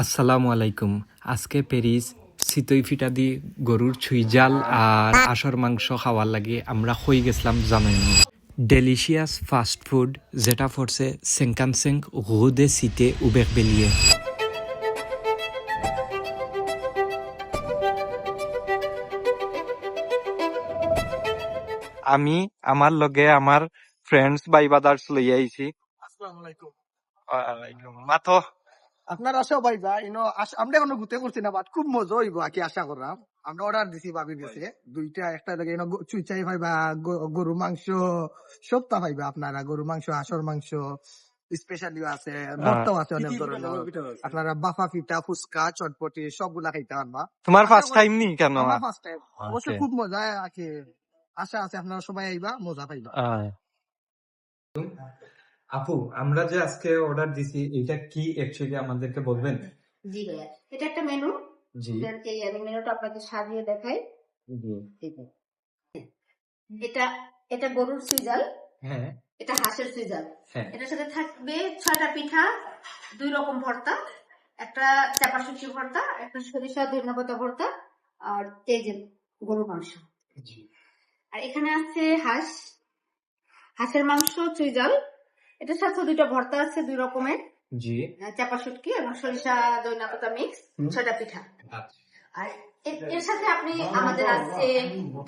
আসসালামু আলাইকুম। আজকে প্যারিস চিতই ফিটা দি গরুর ছুই জাল আর আশর মাংস খাওয়ার লাগে আমরা হয়ে গেছিলাম জানাই ডেলিশিয়াস ফাস্ট ফুড যেটা পড়ছে সেঙ্কানসেং রুদে সিতে উবেক বেলিয়ে। আমি আমার লগে আমার ফ্রেন্ডস বাই বাদার্স লই আইছি। আসসালামু আলাইকুম। মাথো। আপনার আশা ভাই ভাই ইনো আমরা এখনও ঘুরতে করছি না বাট খুব মজা হইব আর কি আশা করলাম আমরা অর্ডার দিছি ভাবি দিছে দুইটা একটা লাগে ইনো চুইচাই ভাইবা গরু মাংস সবটা ভাইবা আপনারা গরু মাংস হাঁসর মাংস স্পেশালিও আছে ভর্তাও আছে অনেক ধরনের। আপনারা বাফা ফিটা ফুচকা চটপটি সবগুলা খাইতে পারবা। তোমার ফার্স্ট টাইম নি কেন? আমার ফার্স্ট টাইম অবশ্য খুব মজা আছে আশা আছে আপনারা সবাই আইবা মজা পাইবা। আপু আমরা যে আজকে অর্ডার দিছি এটা কি অ্যাকচুয়ালি আমাদেরকে বলবেন? জি ভাইয়া এটা একটা মেনু জি। এই আমি মেনুটা আপনাকে সাজিয়ে দেখাই। জি। এটা এটা গরুর সুইজাল হ্যাঁ। এটা হাঁসের সুইজাল হ্যাঁ। এটার সাথে থাকবে ছয়টা পিঠা দুই রকম ভর্তা একটা চাপা শুটকি ভর্তা একটা সরিষা ধন্যপাতা ভর্তা আর এই যে গরু মাংস। জি। আর এখানে আছে হাঁস। হাঁসের মাংস চুইজাল এটার সাথে দুইটা ভর্তা আছে দুই রকমের। জি। চাপা শুটকি এবং সরিষা ধন্যপাতা মিক্স হুম। ছয়টা পিঠা। আচ্ছা। আর এর- সাথে আপনি আমাদের আছে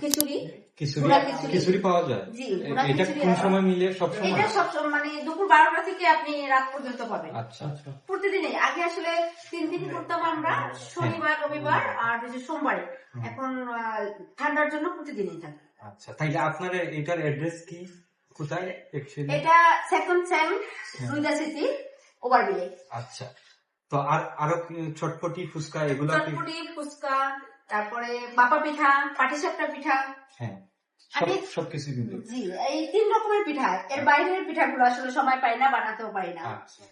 খিচুড়ি খিচুড়ি পুরা খিচুড়ি। খিচুড়ি পাওয়া যায়। জি এটা কোন সময় মিলে? সব সময়? এটা সব মানে দুপুর বারোটা থেকে আপনি রাত পর্যন্ত পাবেন। আচ্ছা আচ্ছা। প্রতিদিনই। আগে আসলে তিন দিন করতাম আমরা শনিবার রবিবার আর হচ্ছে সোমবারে। এখন আহ, ঠান্ডার জন্য প্রতিদিনই থাকে আচ্ছা তাইলে আপনার এটার অ্যাড্রেস কি? কোথায় এটা সেকেন্ড সেম দুইটা সিটি ওভারবিলে আচ্ছা। তো আর আরও চটপটি ফুচকা এগুলো চটপটি ফুচকা তারপরে বাপা পিঠা পাটিসাপটা পিঠা। হ্যাঁ। সবকিছু কিন্তু জি এই তিন রকমের পিঠা। এর বাইরের পিঠাগুলো আসলে সময় পাই না বানাতেও পারি না। আচ্ছা।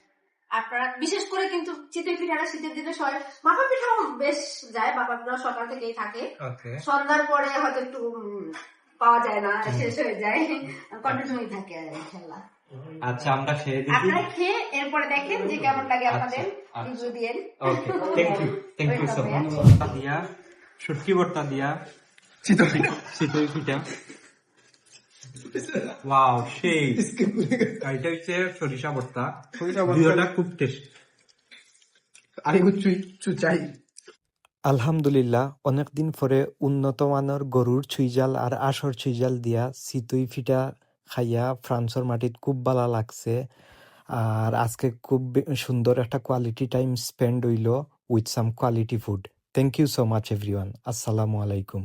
আপনারা বিশেষ করে কিন্তু চিতই পিঠাটা শীতের দিনে সবাই বাপা পিঠাও বেশ যায় বাপা পিঠাও সকাল থেকেই থাকে। সন্ধ্যার পরে হয়তো একটু পাওয়া যায় না শেষ হয়ে যায়। কন্টিনিউই থাকে আচ্ছা আমরা খেয়ে দেখি। আপনারা খেয়ে এরপরে দেখেন যে কেমন লাগে আপনাদের। রিভিউ দিয়েন okay thank you thank you so much দিয়া শুটকি ভর্তা দিয়া। চিতই। চিতই পিঠা। ওয়াও সেই। এটা হচ্ছে সরিষা ভর্তা। দুইটা খুব টেস্ট আর চুই চুচাই। আলহামদুলিল্লাহ, অনেকদিন পরে উন্নত মানের গরুর ছুইজাল আর আশর ছুইজাল দিয়া সিতুই ফিটা খাইয়া ফ্রান্সর মাটিত খুব ভালো লাগছে। আর আজকে খুব সুন্দর একটা কোয়ালিটি টাইম স্পেন্ড হইল with some quality food thank you so much everyone আসসালামু আলাইকুম।